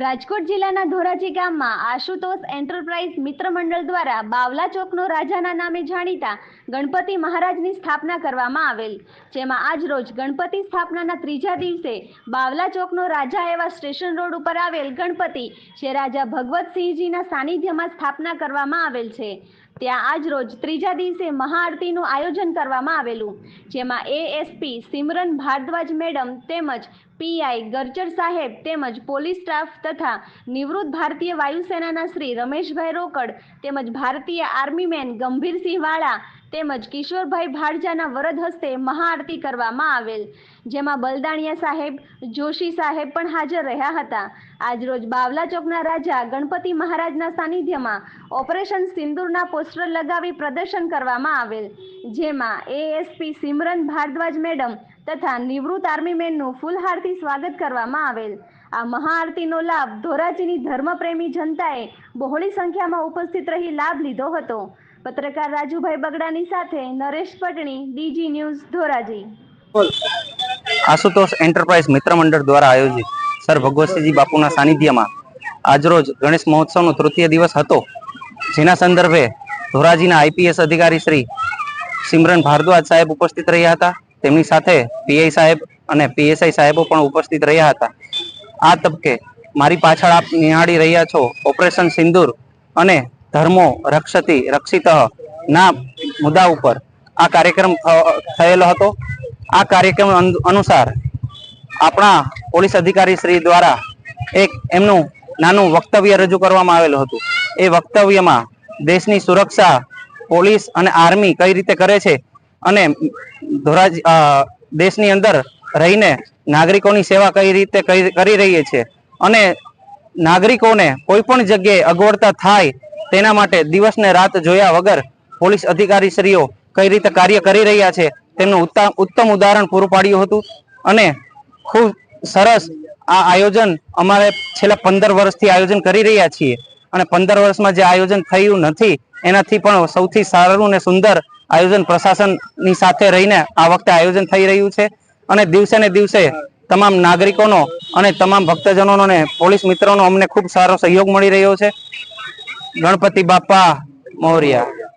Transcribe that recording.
રાજકોટ જિલ્લાના ધોરાજી ગામમાં આશુતોષ એન્ટરપ્રાઇઝ મિત્ર મંડળ દ્વારા બાવલા ચોકનો રાજાના નામે જાણીતા ગણપતિ મહારાજની સ્થાપના કરવામાં આવેલ, જેમાં આજ રોજ ગણપતિ સ્થાપનાના ત્રીજા દિવસે બાવલા ચોકનો રાજા એવા સ્ટેશન રોડ ઉપર આવેલ ગણપતિ, જે રાજા ભગવતસિંહજીના સાનિધ્યમાં સ્થાપના કરવામાં આવેલ છે. ત્યાં આજ રોજ ત્રીજા દિવસે મહાઆરતીનું આયોજન કરવામાં આવેલું, જેમાં એએસપી સિમરન ભારદ્વાજ મેડમ તેમજ પીઆઈ ગરચર સાહેબ તેમજ પોલીસ સ્ટાફ તથા નિવૃત્ત ભારતીય વાયુસેનાના શ્રી રમેશભાઈ રોકડ તેમજ ભારતીય આર્મી મેન ગંભીરસિંહ વાળા તેમજ કિશોરભાઈ ભાડજાના વરદ હસ્તે મહાઆરતી કરવામાં આવેલ. જેમાં બલદાણિયા સાહેબ, જોશી સાહેબ પણ હાજર રહ્યા હતા. આજરોજ બાવલા ચોકના રાજા ગણપતિ મહારાજના સાનિધ્યમાં ઓપરેશન સિંદૂરના પોસ્ટર લગાવી પ્રદર્શન કરવામાં આવેલ. જેમાં એએસપી સિમરન ભારદ્વાજ મેડમ તથા નિવૃત્ત આર્મી મેનનું ફૂલહારથી સ્વાગત કરવામાં આવેલ. આ મહાઆરતીનો લાભ ધોરાજીની ધર્મપ્રેમી જનતાએ બહોળી સંખ્યામાં ઉપસ્થિત રહી લાભ લીધો હતો. પત્રકાર રાજુભાઈ બગડાની સાથે Naresh Patni DG news Dhoraji. Ashutosh enterprise મિત્ર મંડળ દ્વારા આયોજિત સર ભગવતસિંહજી બાપુના સાનિધ્યમાં આજરોજ ગણેશ મહોત્સવનો તૃતીય દિવસ હતો. જેના સંદર્ભે ધોરાજીના આઈપીએસ અધિકારી શ્રી સિમરન ભારદ્વાજ સાહેબ ઉપસ્થિત રહ્યા હતા. તેમની સાથે પીઆઈ સાહેબ અને પીએસઆઈ સાહેબો પણ ઉપસ્થિત રહ્યા હતા. આ તબકે મારી પાછળ આપ નિહાળી રહ્યા છો ઓપરેશન સિંદૂર અને ધર્મો રક્ષતી રક્ષિત ના મુદ્દા ઉપર આ કાર્યક્રમ થયેલો હતો. આ કાર્યક્રમ અનુ- અનુસાર આપણા પોલીસ અધિકારી શ્રી દ્વારા એક એમનું નાનું વક્તવ્ય રજૂ કરવામાં આવેલું હતું. એ વક્તવ્યમાં દેશની સુરક્ષા, પોલીસ અને આર્મી કઈ રીતે કરે છે અને ધોરાજ દેશની અંદર રહીને નાગરિકોની સેવા કઈ રીતે કરી રહીએ છીએ. અને નાગરિકોને કોઈ પણ જગ્યાએ અગવડતા થાય તેના માટે દિવસ ને રાત જોયા વગર પોલીસ અધિકારી શ્રીઓ કઈ રીતે કાર્ય કરી રહ્યા છે તેમનું ઉત્તમ ઉદાહરણ પૂરું પાડ્યું હતું. અને ખૂબ સરસ આ આયોજન અમારે છેલ્લા પંદર વર્ષથી આયોજન કરી રહ્યા છીએ. અને પંદર વર્ષમાં જે આયોજન થયું નથી, એનાથી પણ સૌથી સારું અને સુંદર આયોજન પ્રશાસનની સાથે રહીને આ વખતે આયોજન થઈ રહ્યું છે અને દિવસે ને દિવસે તમામ નાગરિકોનો અને તમામ ભક્તજનોનો અને પોલીસ મિત્રોનો અમને ખૂબ સારો સહયોગ મળી રહ્યો છે. ગણપતિ બાપા મોર્યા.